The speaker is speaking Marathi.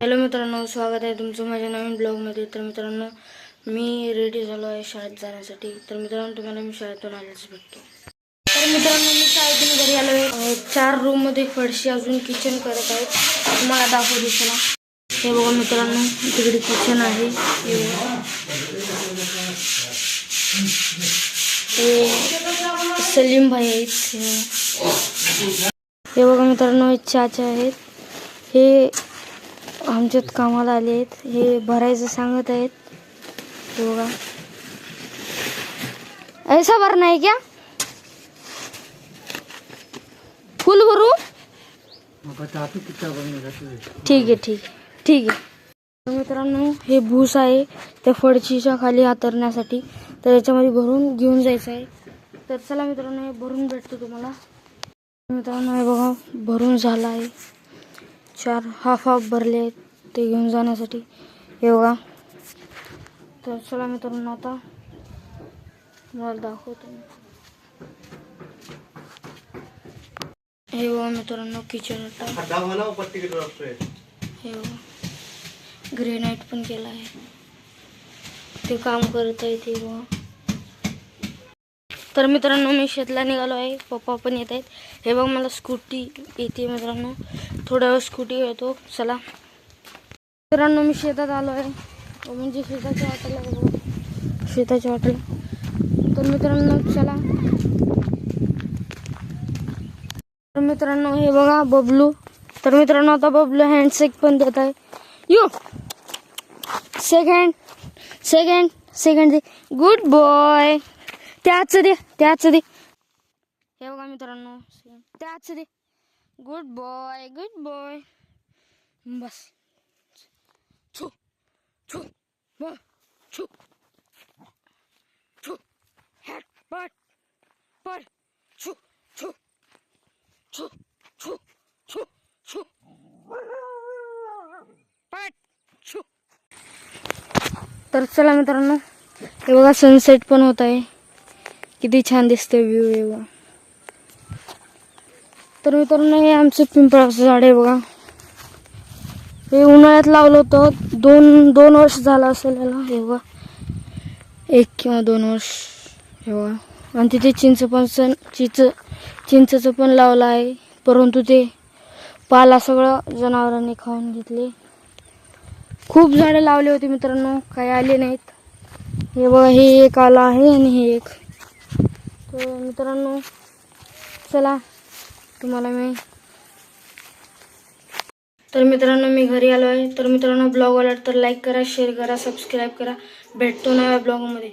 हॅलो मित्रांनो स्वागत आहे तुमचं माझ्या नवीन ब्लॉगमध्ये. तर मित्रांनो मी रेडी झालो आहे शाळेत जाण्यासाठी. तर मित्रांनो तुम्हाला मी शाळेतून आल्याच भेटतो. तर मित्रांनो मी शाळेतून घरी आलो आहे. चार रूममध्ये फडशी अजून किचन करत आहेत. तुम्हाला दाखवू चला. हे बघा मित्रांनो तिकडे किचन आहे. हे. सलीम भाई आहेत. हे. बघा. हे बघा मित्रांनो चाचा आहेत. हे आमच्यात कामाला आले आहेत. हे भरायचं सांगत आहेत. बघा. ऐसा भरणं आहे क्या फुल भरू? ठीक आहे ठीक आहे ठीक आहे. मित्रांनो हे भूस आहे. त्या फडशीच्या खाली हातरण्यासाठी. तर याच्यामध्ये भरून घेऊन जायचं आहे. तर चला मित्रांनो हे भरून भेटतो तुम्हाला. मित्रांनो हे बघा भरून झालं आहे. चार हाफ हाफ भरले आहेत ते घेऊन जाण्यासाठी. हे बघा. तर चला मित्रांनो आता मला दाखवतो. हे बघा मित्रांनो किचन हे बघा. ग्रेनाईट पण केला आहे. ते काम करत आहे ते बघा. तर मित्रांनो मी शेतला निघालो आहे. पप्पा पण येत आहेत. हे बघ मला स्कूटी येते मित्रांनो. थोड्या वेळ स्कूटी येतो चला. मित्रांनो मी शेतात आलो आहे. म्हणजे शेताच्या वाटेला शेताच्या वाटेला. तर मित्रांनो चला. तर मित्रांनो हे बघा बबलू. तर मित्रांनो आता बबलू हँडसेक पण देत आहे. You! Second second second good boy त्याच दे त्याच दे. हे बघा मित्रांनो त्याच दे. गुड बॉय गुड बॉय बस. छू छू ब छू. छू हॅट पट पट. छू छू छू छू छू छू. पट छू. तर चला मित्रांनो हे बघा सनसेट पण होत आहे. किती छान दिसते व्ह्यू हे तर मित्रांनो हे आमचं पिंपळाचं झाड आहे बघा. हे उन्हाळ्यात लावलं होतं. दोन दोन वर्ष झालं असेल याला हे बघा. एक किंवा दोन वर्ष हे बघा. आणि तिथे चिंच पण सण चिंच चिंचचं पण लावलं आहे. परंतु ते पाला सगळं जनावरांनी खाऊन घेतले. खूप झाडं लावले होते मित्रांनो काही आले नाहीत. हे बघा हे एक आलं आहे आणि हे एक. तर मित्रांनो चला तुम्हाला मी तर मित्रांनो मी घरी आलो आहे तर मित्रांनो ब्लॉग आला तर लाईक करा शेअर करा सबस्क्राईब करा. भेटतो नव्या ब्लॉगमध्ये